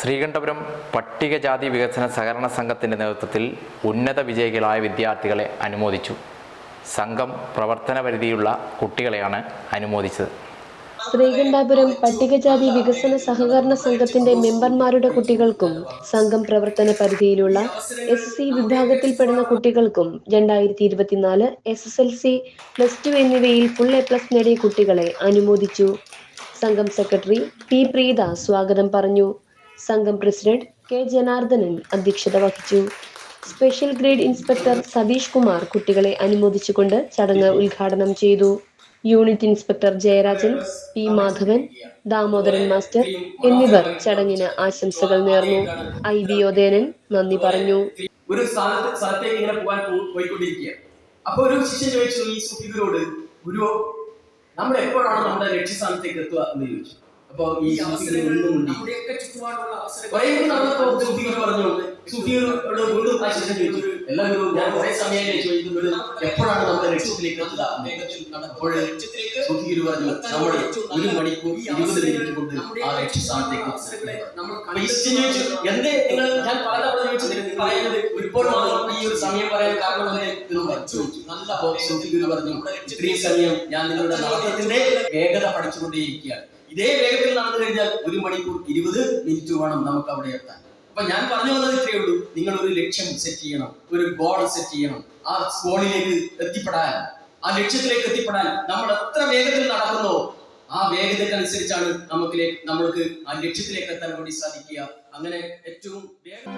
ശ്രീകണ്ഠപുരം പട്ടികജാതി വികസന സഹകരണ സംഘത്തിന്റെ നേതൃത്വത്തിൽ ഉന്നത വിജയികളായ വിദ്യാർത്ഥികളെ അനുമോദിച്ചു. സംഘം പ്രവർത്തന പരിധിയുള്ള കുട്ടികളെയാണ് അനുമോദിച്ചത്. ശ്രീകണ്ഠാപുരം പട്ടികജാതി വികസന സഹകരണ സംഘത്തിന്റെ മെമ്പർമാരുടെ കുട്ടികൾക്കും സംഘം പ്രവർത്തന പരിധിയിലുള്ള എസ് സി വിഭാഗത്തിൽപ്പെടുന്ന കുട്ടികൾക്കും രണ്ടായിരത്തി ഇരുപത്തിനാല് S S L C plus two എന്നിവയിൽ ഫുൾ എ പ്ലസ് നേടിയ കുട്ടികളെ അനുമോദിച്ചു. സംഘം സെക്രട്ടറി പി പ്രീത സ്വാഗതം പറഞ്ഞു. സംഘം പ്രസിഡന്റ് കെ ജനാർദ്ദനൻ അധ്യക്ഷത വഹിച്ചു. Special grade inspector Satheesh Kumar കുട്ടികളെ അനുമോദിച്ചുകൊണ്ട് ചടങ്ങ് ഉദ്ഘാടനം ചെയ്തു. Unit inspector Jayarajan P Madhavan Damodaran master എന്നിവർ ചടങ്ങിന് ആശംസകൾ നേർന്നു. ഐ ബി ഒദേനൻ നന്ദി പറഞ്ഞു. ഒരു സ്ഥലത്ത് സ്ഥലത്തേക്ക് ഇങ്ങനെ പോകാൻ പോയിക്കൊണ്ടിരിക്കുക. അപ്പൊ ഒരു ശിഷ്യൻ ചോദിച്ചു ഈ സുഫിദിനോട് ഗുരു നമ്മൾ എപ്പോഴാണ് നമ്മുടെ ലക്ഷ്യസ്ഥാനത്തേക്ക് എത്തുക? എന്ന് ചോദിച്ചു. അപ്പൊ ഈ പറഞ്ഞു വീണ്ടും ആ ചോദിച്ചു. എല്ലാ ഞാൻ കുറെ സമയമായി ചോദിക്കുന്നത്. എപ്പോഴാണ് നമ്മുടെ ലക്ഷ്യത്തിലേക്ക് എത്തുക എന്ന്." അപ്പോൾ സുഫിഗുരു പറഞ്ഞു നമ്മൾ ഒരു മണിക്കൂർ ഇരുപത് മിനിറ്റ് കൊണ്ട് ആ ലക്ഷ്യസ്ഥാനത്തേക്ക് എത്തും." അപ്പൊ ഈ എന്തേ നിങ്ങൾ ഞാൻ പല തവണ ചോദിച്ചത് നിങ്ങൾ പറയുന്നത് ഇപ്പോൾ മാത്രം ഈ ഒരു സമയം പറയാൻ കാരണം നല്ല പറഞ്ഞു ഇത്രയും സമയം ഞാൻ നിങ്ങളുടെ നടത്തത്തിന്റെ വേഗത പഠിച്ചുകൊണ്ടേയിരിക്കുകയാണ്. ഇതേ വേഗത്തിൽ നടന്നു കഴിഞ്ഞാൽ ഒരു മണിക്കൂർ ഇരുപത് മിനിറ്റ് വേണം നമുക്ക് അവിടെ എത്താൻ. അപ്പൊ ഞാൻ പറഞ്ഞു വന്നത് ഇത്രയേ ഉള്ളൂ. നിങ്ങൾ ഒരു ലക്ഷ്യം സെറ്റ് ചെയ്യണം. ഒരു ഗോൾ സെറ്റ് ചെയ്യണം. ആ ഗോളിലേക്ക് എത്തിപ്പെടാൻ. ആ ലക്ഷ്യത്തിലേക്ക് എത്തിപ്പെടാൻ നമ്മൾ എത്ര വേഗത്തിൽ നടക്കുന്നോ ആ വേഗതയ്ക്കനുസരിച്ചാണ് നമുക്ക് നമ്മൾക്ക് ആ ലക്ഷ്യത്തിലേക്ക് എത്താൻ വേണ്ടി സാധിക്കുക. അങ്ങനെ ഏറ്റവും വേഗം